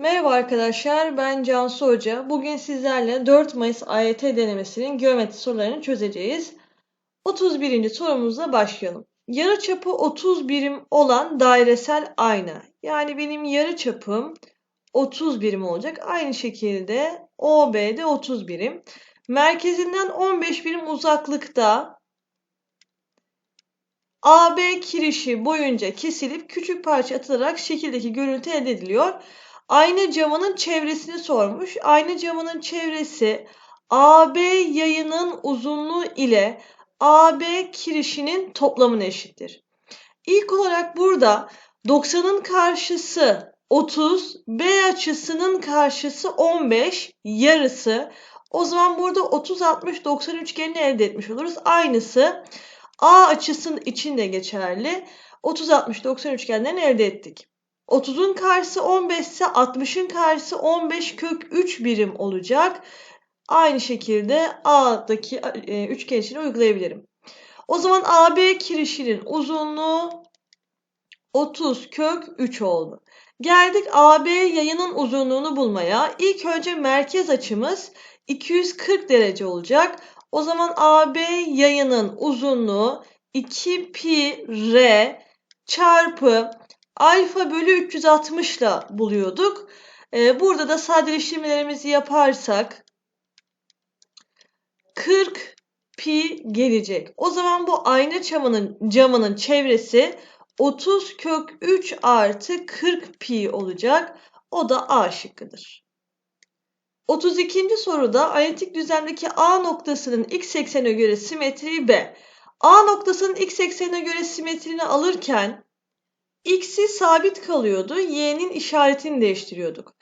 Merhaba arkadaşlar, ben Cansu Hoca. Bugün sizlerle 4 Mayıs AYT denemesinin geometri sorularını çözeceğiz. 31. sorumuzla başlayalım. Yarıçapı 30 birim olan dairesel ayna. Yani benim yarıçapım 30 birim olacak. Aynı şekilde OB de 30 birim. Merkezinden 15 birim uzaklıkta AB kirişi boyunca kesilip küçük parça atılarak şekildeki görüntü elde ediliyor. Ayna camının çevresini sormuş. Ayna camının çevresi AB yayının uzunluğu ile AB kirişinin toplamına eşittir. İlk olarak burada 90'ın karşısı 30, B açısının karşısı 15, yarısı. O zaman burada 30, 60, 90 üçgenini elde etmiş oluruz. Aynısı A açısının içinde geçerli. 30, 60, 90 üçgenlerini elde ettik. 30'un karşısı 15 ise 60'ın karşısı 15 kök 3 birim olacak. Aynı şekilde A'daki e, üçgen için uygulayabilirim. O zaman AB kirişinin uzunluğu 30 kök 3 oldu. Geldik AB yayının uzunluğunu bulmaya. İlk önce merkez açımız 240 derece olacak. O zaman AB yayının uzunluğu 2 pi r çarpı alfa bölü 360 ile buluyorduk. Ee, burada da sadeleştirmelerimizi yaparsak 40 pi gelecek. O zaman bu ayna camının, camının çevresi 30 kök 3 artı 40 pi olacak. O da A şıkkıdır. 32. soruda analitik düzlemdeki A noktasının x eksenine göre simetriği B. A noktasının x eksenine göre simetrini alırken x'i sabit kalıyordu. Y'nin işaretini değiştiriyorduk.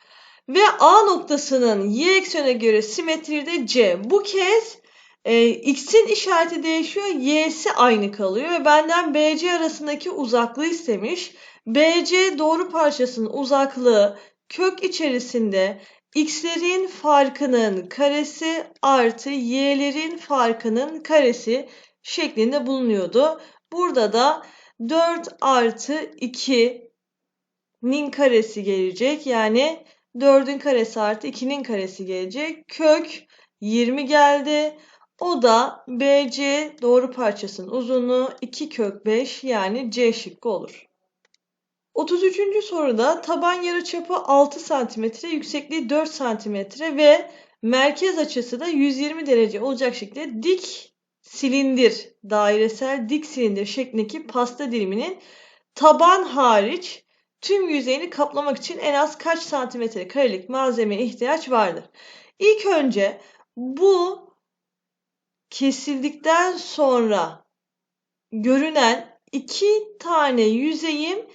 Ve A noktasının y eksenine göre simetriği de C. Bu kez e, x'in işareti değişiyor. Y'si aynı kalıyor. Ve benden BC arasındaki uzaklığı istemiş. BC doğru parçasının uzaklığı kök içerisinde x'lerin farkının karesi artı y'lerin farkının karesi şeklinde bulunuyordu. Burada da 4 artı 2'nin karesi gelecek. Yani 4'ün karesi artı 2'nin karesi gelecek. Kök 20 geldi. O da BC doğru parçasının uzunluğu 2 kök 5 yani C şıkkı olur. 33. soruda taban yarıçapı 6 cm, yüksekliği 4 cm ve merkez açısı da 120 derece olacak şekilde dik silindir, dairesel dik silindir şeklindeki pasta diliminin taban hariç tüm yüzeyini kaplamak için en az kaç santimetre karelik malzemeye ihtiyaç vardır? İlk önce bu kesildikten sonra görünen iki tane yüzeyim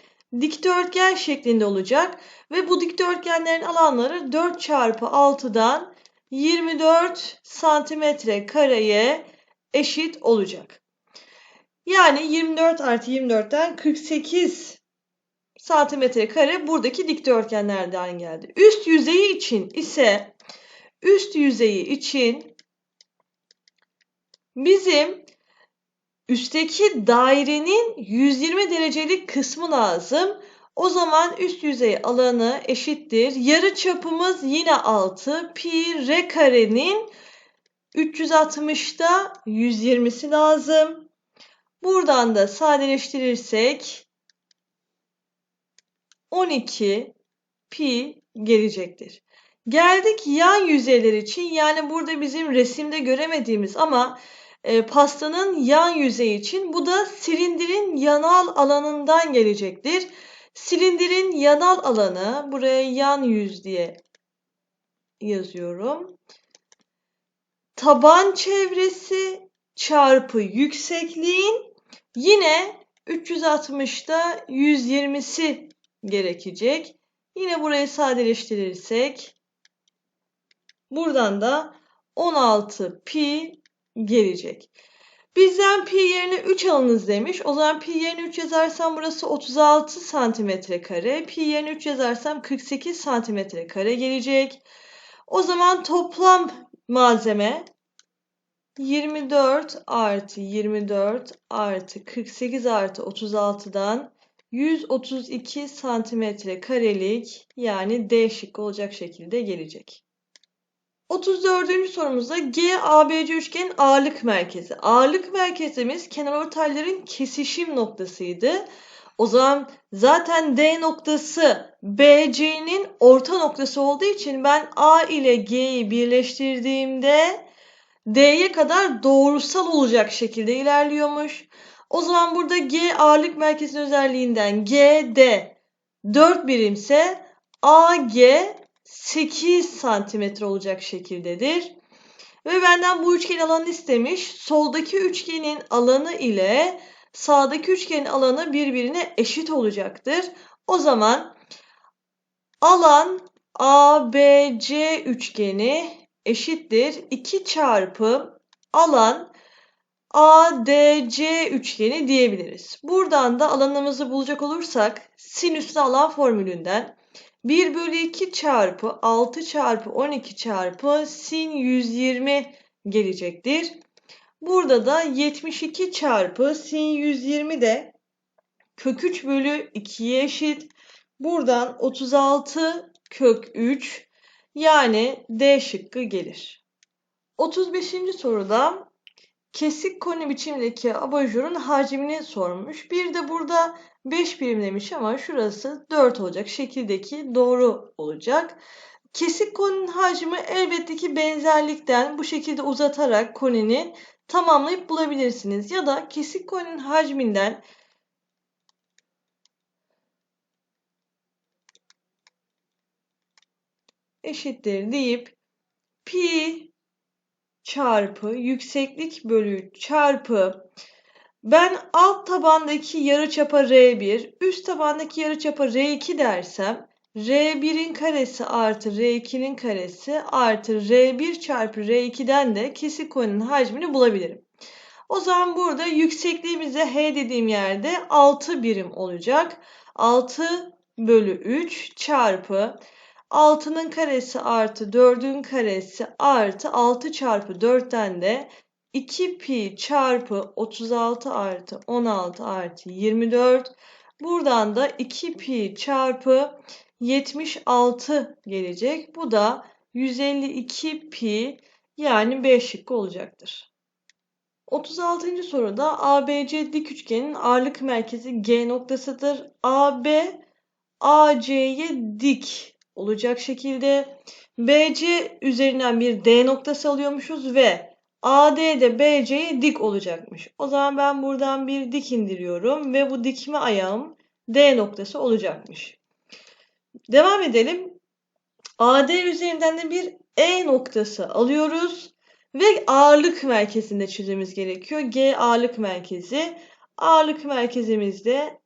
dikdörtgen şeklinde olacak ve bu dikdörtgenlerin alanları 4 çarpı 6'dan 24 santimetre kareye eşit olacak. Yani 24 artı 24'ten 48 santimetre kare buradaki dikdörtgenlerden geldi. Üst yüzeyi için ise üst yüzeyi için bizim üstteki dairenin 120 derecelik kısmı lazım. O zaman üst yüzey alanı eşittir. Yarı çapımız yine 6. Pi r karenin 360'da 120'si lazım. Buradan da sadeleştirirsek 12 pi gelecektir. Geldik yan yüzeyler için. Yani burada bizim resimde göremediğimiz ama e, pastanın yan yüzeyi için bu da silindirin yanal alanından gelecektir. Silindirin yanal alanı buraya yan yüz diye yazıyorum. Taban çevresi çarpı yüksekliğin yine 360'da 120'si gerekecek. Yine burayı sadeleştirirsek buradan da 16 pi gelecek. Bizden pi yerine 3 alınız demiş. O zaman pi yerine 3 yazarsam burası 36 santimetre kare. Pi yerine 3 yazarsam 48 santimetre kare gelecek. O zaman toplam malzeme 24 artı 24 artı 48 artı 36'dan 132 santimetre karelik yani D şıkkı olacak şekilde gelecek. 34. sorumuzda GABC üçgen ağırlık merkezi. Ağırlık merkezimiz kenarortayların kesişim noktasıydı. O zaman zaten D noktası BC'nin orta noktası olduğu için ben A ile G'yi birleştirdiğimde D'ye kadar doğrusal olacak şekilde ilerliyormuş. O zaman burada G ağırlık merkezinin özelliğinden GD 4 birimse AG 8 santimetre olacak şekildedir. Ve benden bu üçgen alanı istemiş. Soldaki üçgenin alanı ile sağdaki üçgenin alanı birbirine eşit olacaktır. O zaman alan ABC üçgeni eşittir 2 çarpı alan ADC üçgeni diyebiliriz. Buradan da alanımızı bulacak olursak sinüslü alan formülünden 1 bölü 2 çarpı 6 çarpı 12 çarpı sin 120 gelecektir. Burada da 72 çarpı sin 120 de kök 3 bölü 2'ye eşit. Buradan 36 kök 3 yani D şıkkı gelir. 35. soruda kesik koni biçimdeki abajurun hacmini sormuş. Bir de burada 5 birim demiş ama şurası 4 olacak. Şekildeki doğru olacak. Kesik koninin hacmi elbette ki benzerlikten bu şekilde uzatarak konini tamamlayıp bulabilirsiniz. Ya da kesik koninin hacminden eşittir deyip pi çarpı yükseklik bölü çarpı ben alt tabandaki yarıçapa R1, üst tabandaki yarıçapa R2 dersem R1'in karesi artı R2'nin karesi artı R1 çarpı R2'den de kesik konunun hacmini bulabilirim. O zaman burada yüksekliğimize H dediğim yerde 6 birim olacak. 6 bölü 3 çarpı 6'nın karesi artı 4'ün karesi artı 6 çarpı 4'ten de 2 pi çarpı 36 artı 16 artı 24. Buradan da 2 pi çarpı 76 gelecek. Bu da 152 pi yani 5 şıkkı olacaktır. 36. soruda ABC dik üçgenin ağırlık merkezi G noktasıdır. AB AC'ye dik olacak şekilde BC üzerinden bir D noktası alıyormuşuz ve AD de BC'ye dik olacakmış. O zaman ben buradan bir dik indiriyorum ve bu dikme ayağım D noktası olacakmış. Devam edelim. AD üzerinden de bir E noktası alıyoruz ve ağırlık merkezinde çizmemiz gerekiyor. G ağırlık merkezi. Ağırlık merkezimizde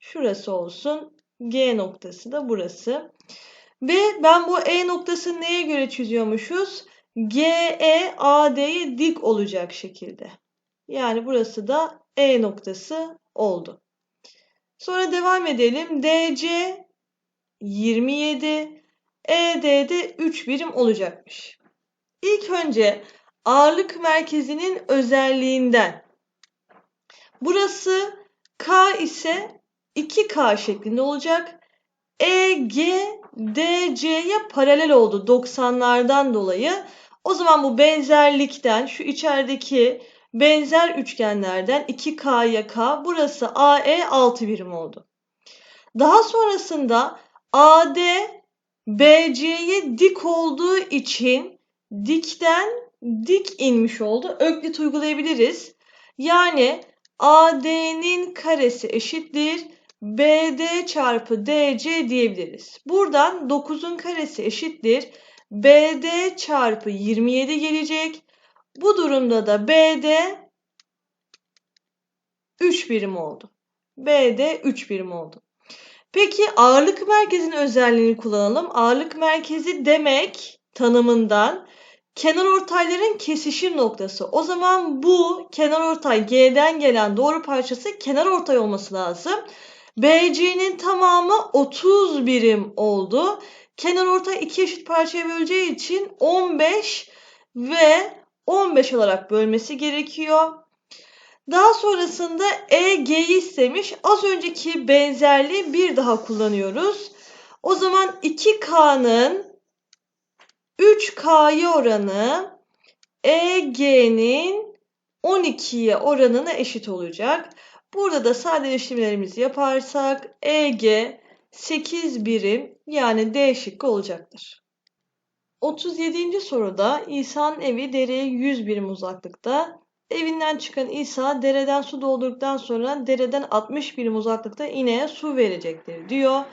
şurası olsun. G noktası da burası. Ve ben bu E noktasını neye göre çiziyormuşuz? GE AD'ye dik olacak şekilde. Yani burası da E noktası oldu. Sonra devam edelim. DC 27, ED'de 3 birim olacakmış. İlk önce ağırlık merkezinin özelliğinden. Burası K ise 2K şeklinde olacak. EG DC'ye paralel oldu 90'lardan dolayı. O zaman bu benzerlikten şu içerideki benzer üçgenlerden 2K'ya K burası AE 6 birim oldu. Daha sonrasında AD BC'ye dik olduğu için dikten dik inmiş oldu. Öklit uygulayabiliriz. Yani AD'nin karesi eşittir. BD çarpı DC diyebiliriz. Buradan 9'un karesi eşittir. BD çarpı 27 gelecek. Bu durumda da BD 3 birim oldu. BD 3 birim oldu. Peki ağırlık merkezinin özelliğini kullanalım. Ağırlık merkezi demek tanımından kenar ortayların kesişim noktası. O zaman bu kenar ortay G'den gelen doğru parçası kenar ortay olması lazım. BC'nin tamamı 30 birim oldu. Kenar ortay iki eşit parçaya böleceği için 15 ve 15 olarak bölmesi gerekiyor. Daha sonrasında EG'yi istemiş. Az önceki benzerliği bir daha kullanıyoruz. O zaman 2K'nın 3K'ya oranı EG'nin 12'ye oranına eşit olacak. Burada da sadeleştirmelerimizi yaparsak EG 8 birim yani D şıkkı olacaktır. 37. soruda İsa'nın evi dereye 100 birim uzaklıkta. Evinden çıkan İsa dereden su doldurduktan sonra dereden 60 birim uzaklıkta ineğe su verecektir diyor.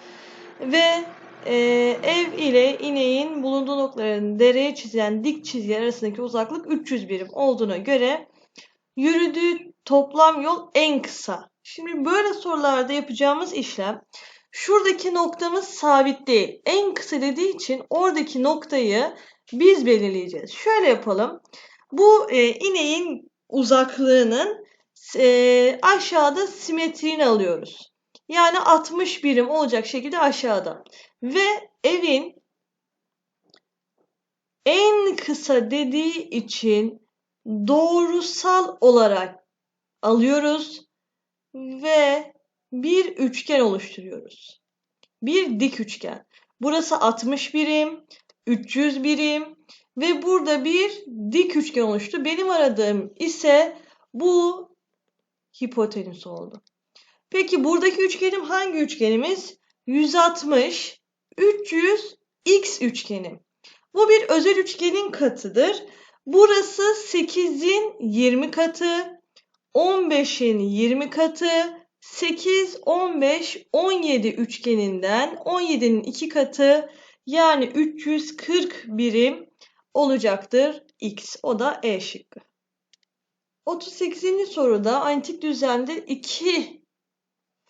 Ve e, ev ile ineğin bulunduğu noktaların dereye çizilen dik çizgiler arasındaki uzaklık 300 birim olduğuna göre yürüdüğü toplam yol en kısa. Şimdi böyle sorularda yapacağımız işlem şuradaki noktamız sabit değil. En kısa dediği için oradaki noktayı biz belirleyeceğiz. Şöyle yapalım. Bu e, ineğin uzaklığının e, aşağıda simetriğini alıyoruz. Yani 60 birim olacak şekilde aşağıda. Ve evin en kısa dediği için doğrusal olarak alıyoruz ve bir üçgen oluşturuyoruz. Bir dik üçgen. Burası 60 birim, 300 birim ve burada bir dik üçgen oluştu. Benim aradığım ise bu hipotenüs oldu. Peki buradaki üçgenim hangi üçgenimiz? 160, 300, x üçgeni. Bu bir özel üçgenin katıdır. Burası 8'in 20 katı, 15'in 20 katı, 8, 15, 17 üçgeninden 17'nin 2 katı yani 340 birim olacaktır x. O da E şıkkı. 38. soruda antik düzlemde iki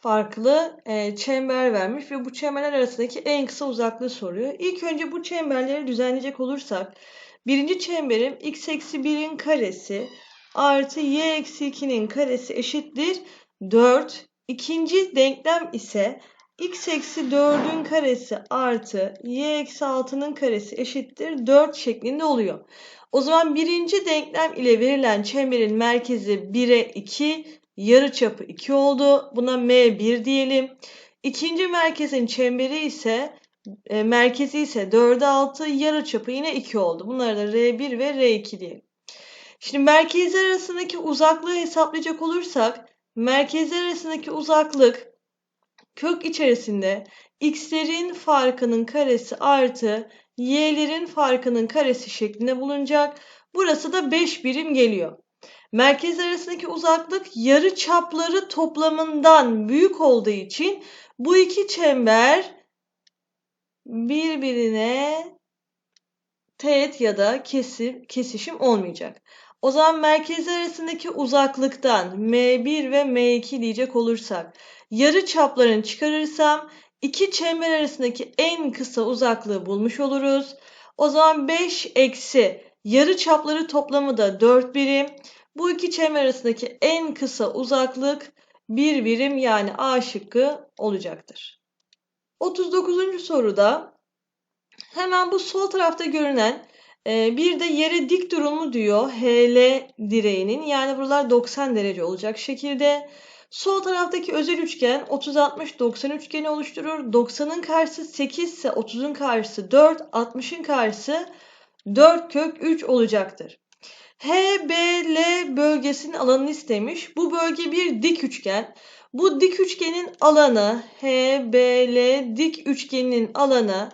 farklı e, çember vermiş ve bu çemberler arasındaki en kısa uzaklığı soruyor. İlk önce bu çemberleri düzenleyecek olursak birinci çemberim x eksi 1'in karesi artı y eksi 2'nin karesi eşittir 4. İkinci denklem ise x eksi 4'ün karesi artı y eksi 6'nın karesi eşittir 4 şeklinde oluyor. O zaman birinci denklem ile verilen çemberin merkezi 1'e 2, yarıçapı 2 oldu. Buna M1 diyelim. İkinci merkezin çemberi ise e, merkezi ise 4'e 6, yarıçapı yine 2 oldu. Bunları da R1 ve R2 diyelim. Şimdi merkezler arasındaki uzaklığı hesaplayacak olursak merkezler arasındaki uzaklık kök içerisinde x'lerin farkının karesi artı y'lerin farkının karesi şeklinde bulunacak. Burası da 5 birim geliyor. Merkezler arasındaki uzaklık yarı çapları toplamından büyük olduğu için bu iki çember birbirine teğet ya da kesip, kesişim olmayacak. O zaman merkezler arasındaki uzaklıktan M1 ve M2 diyecek olursak yarı çaplarını çıkarırsam iki çember arasındaki en kısa uzaklığı bulmuş oluruz. O zaman 5 eksi yarı çapları toplamı da 4 birim. Bu iki çember arasındaki en kısa uzaklık 1 birim yani A şıkkı olacaktır. 39. soruda hemen bu sol tarafta görünen bir de yere dik durumu diyor HL direğinin yani buralar 90 derece olacak şekilde. Sol taraftaki özel üçgen 30-60-90 üçgeni oluşturur. 90'ın karşısı 8 ise 30'un karşısı 4, 60'ın karşısı 4 kök 3 olacaktır. HBL bölgesinin alanını istemiş. Bu bölge bir dik üçgen. Bu dik üçgenin alanı HBL dik üçgeninin alanı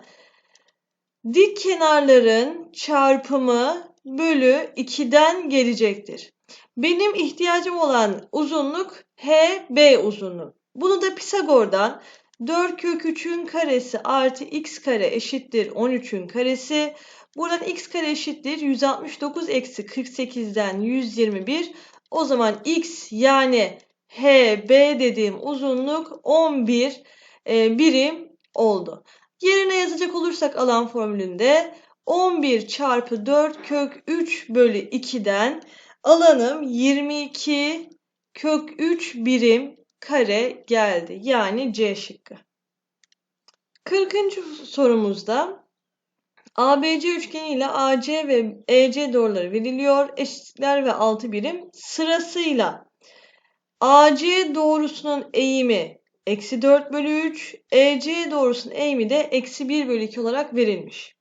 dik kenarların çarpımı bölü 2'den gelecektir. Benim ihtiyacım olan uzunluk HB uzunluğu. Bunu da Pisagor'dan 4 kök 3'ün karesi artı x kare eşittir 13'ün karesi. Buradan x kare eşittir 169 eksi 48'den 121. O zaman x yani HB dediğim uzunluk 11 e, birim oldu. Yerine yazacak olursak alan formülünde 11 çarpı 4 kök 3 bölü 2'den alanım 22 kök 3 birim kare geldi. Yani C şıkkı. 40. sorumuzda ABC üçgeni ile AC ve EC doğruları veriliyor. Eşitlikler ve 6 birim sırasıyla AC doğrusunun eğimi eksi 4 bölü 3, EC doğrusunun eğimi de eksi 1 bölü 2 olarak verilmiş.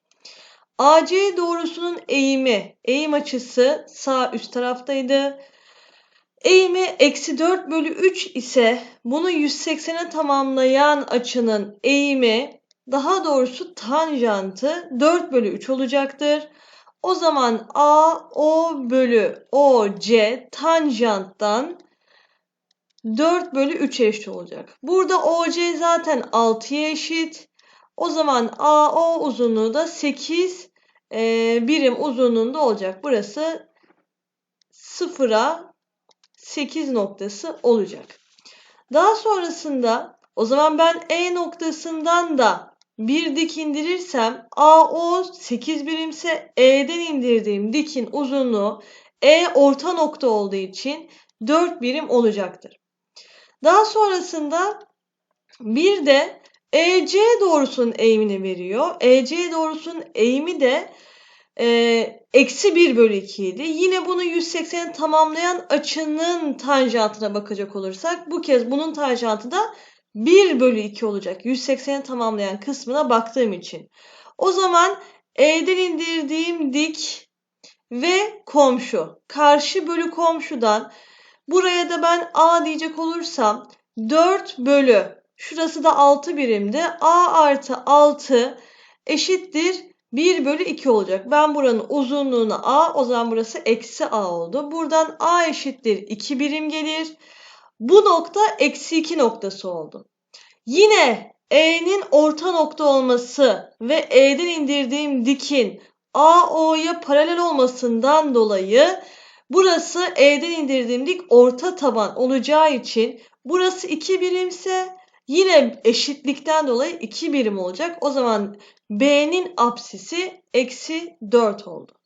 AC doğrusunun eğimi, eğim açısı sağ üst taraftaydı. Eğimi eksi 4 bölü 3 ise bunu 180'e tamamlayan açının eğimi daha doğrusu tanjantı 4 bölü 3 olacaktır. O zaman AO bölü OC tanjanttan 4 bölü 3 eşit olacak. Burada OC zaten 6'ya eşit. O zaman AO uzunluğu da 8 e, birim uzunluğunda olacak. Burası 0'a 8 noktası olacak. Daha sonrasında o zaman ben E noktasından da bir dik indirirsem AO 8 birimse E'den indirdiğim dikin uzunluğu E orta nokta olduğu için 4 birim olacaktır. Daha sonrasında bir de EC doğrusunun eğimini veriyor. EC doğrusunun eğimi de e, eksi 1 bölü 2 idi. Yine bunu 180'e tamamlayan açının tanjantına bakacak olursak bu kez bunun tanjantı da 1 bölü 2 olacak. 180'e tamamlayan kısmına baktığım için. O zaman E'den indirdiğim dik ve komşu. Karşı bölü komşudan buraya da ben A diyecek olursam 4 bölü şurası da 6 birimdi. A artı 6 eşittir 1 bölü 2 olacak. Ben buranın uzunluğuna A o zaman burası eksi A oldu. Buradan A eşittir 2 birim gelir. Bu nokta eksi 2 noktası oldu. Yine E'nin orta nokta olması ve E'den indirdiğim dikin AO'ya paralel olmasından dolayı burası E'den indirdiğim dik orta taban olacağı için burası 2 birimse yine eşitlikten dolayı 2 birim olacak. O zaman B'nin apsisi eksi 4 oldu.